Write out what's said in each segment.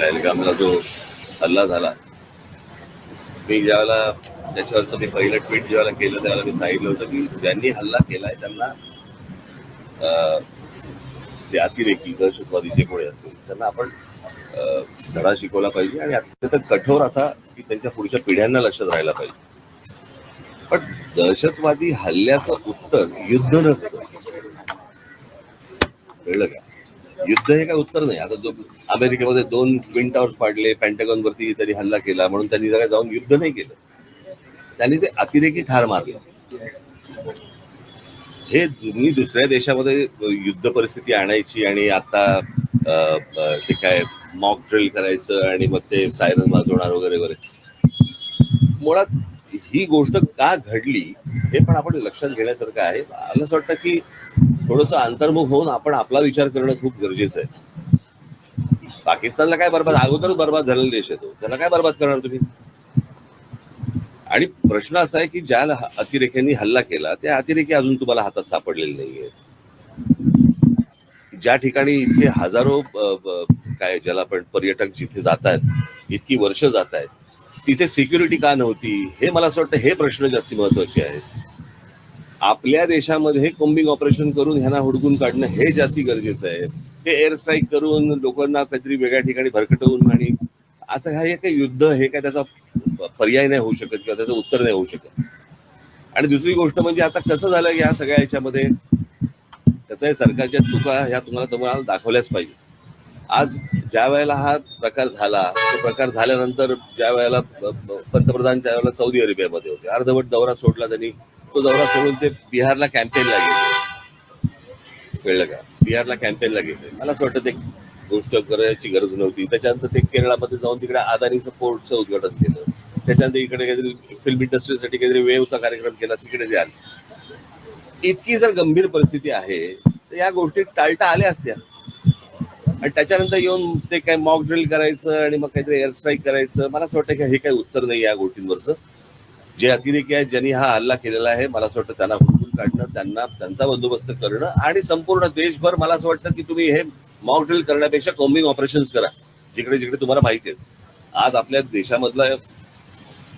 पहलगामला जो हल्ला झाला. मी ज्यावेळेला त्याच्यावरचं ते पहिलं ट्विट ज्यावेळेला केलं त्यावेळेला मी सांगितलं होतं की ज्यांनी हल्ला केलाय त्यांना ते अतिरेकी दहशतवादी जे कोणी असेल. त्यांना आपण धडा शिकवला पाहिजे आणि अत्यंत कठोर असा की त्यांच्या पुढच्या पिढ्यांना लक्षात राहायला पाहिजे. पण दहशतवादी हल्ल्याचं उत्तर युद्ध नसतं. कळलं का? युद्ध हे काय उत्तर नाही. आता जो अमेरिकेमध्ये दोन ट्विन टॉवर्स पाडले पॅन्टॅगॉन वरती त्यांनी हल्ला केला म्हणून त्यांनी जरा जाऊन युद्ध नाही केलं. त्यांनी ते अतिरेकी ठार मारले. हे तुम्ही दुसऱ्या देशामध्ये युद्ध परिस्थिती आणायची आणि आता ते काय मॉक ड्रिल करायचं आणि मग ते सायरन वाजवणार वगैरे वगैरे. मुळात ही गोष्ट का घडली हे पण आपण लक्षात घेण्यासारखं आहे. मला असं वाटतं की थोडस अंतर्मुख होऊन आपण आपला विचार करणं खूप गरजेचं आहे. पाकिस्तानला काय बरबाद? अगोदरच बरबाद झालेला देश आहे तो. त्याला काय बरबाद करणार तुम्ही? आणि प्रश्न असा आहे की ज्या अतिरेक्यांनी हल्ला केला त्या अतिरेकी अजून तुम्हाला हातात सापडलेले नाहीये. ज्या ठिकाणी इतके हजारो काय ज्याला आपण पर्यटक जिथे जात आहेत इतकी वर्ष जात आहेत तिथे सिक्युरिटी का नव्हती? हे मला असं वाटतं हे प्रश्न जास्ती महत्त्वाचे आहेत. आपल्या देशामध्ये कोम्बिंग ऑपरेशन करून ह्यांना हुडकून काढणं हे जास्ती गरजेचं आहे. हे एअर स्ट्राईक करून लोकांना काहीतरी वेगळ्या ठिकाणी भरकटवून आणि असं हे काही युद्ध हे काय त्याचा पर्याय नाही होऊ शकत किंवा त्याचं उत्तर नाही होऊ शकत. आणि दुसरी गोष्ट म्हणजे आता कसं झालं या सगळ्या ह्याच्यामध्ये कसं आहे सरकारच्या चुका ह्या तुम्हाला तुम्हाला दाखवल्याच पाहिजे. आज ज्या वेळेला हा प्रकार झाला तो प्रकार झाल्यानंतर ज्या वेळेला पंतप्रधान ज्या वेळेला सौदी अरेबियामध्ये होते अर्धवट दौरा सोडला त्यांनी तो दौरा सोडून ते बिहारला कॅम्पेनला गेले. कळलं का? बिहारला कॅम्पेनला गेले. मला असं वाटतं ते गोष्ट करायची गरज नव्हती. त्याच्यानंतर ते केरळामध्ये जाऊन तिकडे आदानीचं पोर्टचं उद्घाटन केलं. त्याच्यानंतर इकडे काहीतरी फिल्म इंडस्ट्रीसाठी काहीतरी वेवचा कार्यक्रम केला तिकडे द्याल इतकी जर गंभीर परिस्थिती आहे तर या गोष्टी टाळता आल्या असत्या. आणि त्याच्यानंतर येऊन ते काय मॉक ड्रिल करायचं आणि मग काहीतरी एअर स्ट्राईक करायचं मला असं वाटतं की हे काही उत्तर नाही या गोष्टींवरचं. जे अतिरेकी आहेत ज्यांनी हा हल्ला केलेला आहे मला असं वाटतं त्यांना हुडकून काढणं त्यांना त्यांचा बंदोबस्त करणं आणि संपूर्ण देशभर मला असं वाटतं की तुम्ही हे मॉक ड्रिल करण्यापेक्षा कॉम्बिंग ऑपरेशन करा जिकडे जिकडे तुम्हाला माहिती आहेत आज आपल्या देशामधलं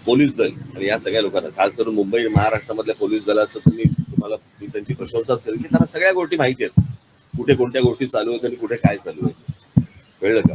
पोलीस दल आणि या सगळ्या लोकांना खास करून मुंबई महाराष्ट्रामधल्या पोलीस दलाचं तुम्ही तुम्हाला मी त्यांची प्रशंसाच करेन की त्यांना सगळ्या गोष्टी माहिती आहेत. कुठे कोणत्या गोष्टी चालू आहेत आणि कुठे काय चालू आहे. कळलं का?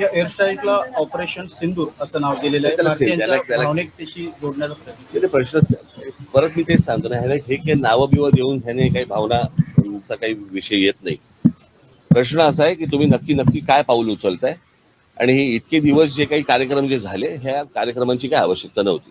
या एअर स्ट्राईकला ऑपरेशन सिंदूर असं नाव दिलेलं आहे. त्याला सिं- भारतीयांच्या त्याला- त्याला- भावनिकतेशी जोडण्याचा प्रयत्न ते प्रश्नच परत मी तेच सांगतो ना ह्याला हे काही नावं बिवं देऊन ह्याने काही भावनाचा काही विषय येत नाही. प्रश्न असा आहे की तुम्ही नक्की नक्की काय पाऊल उचलताय? आणि हे इतके दिवस जे काही कार्यक्रम जे झाले ह्या कार्यक्रमांची काय आवश्यकता नव्हती.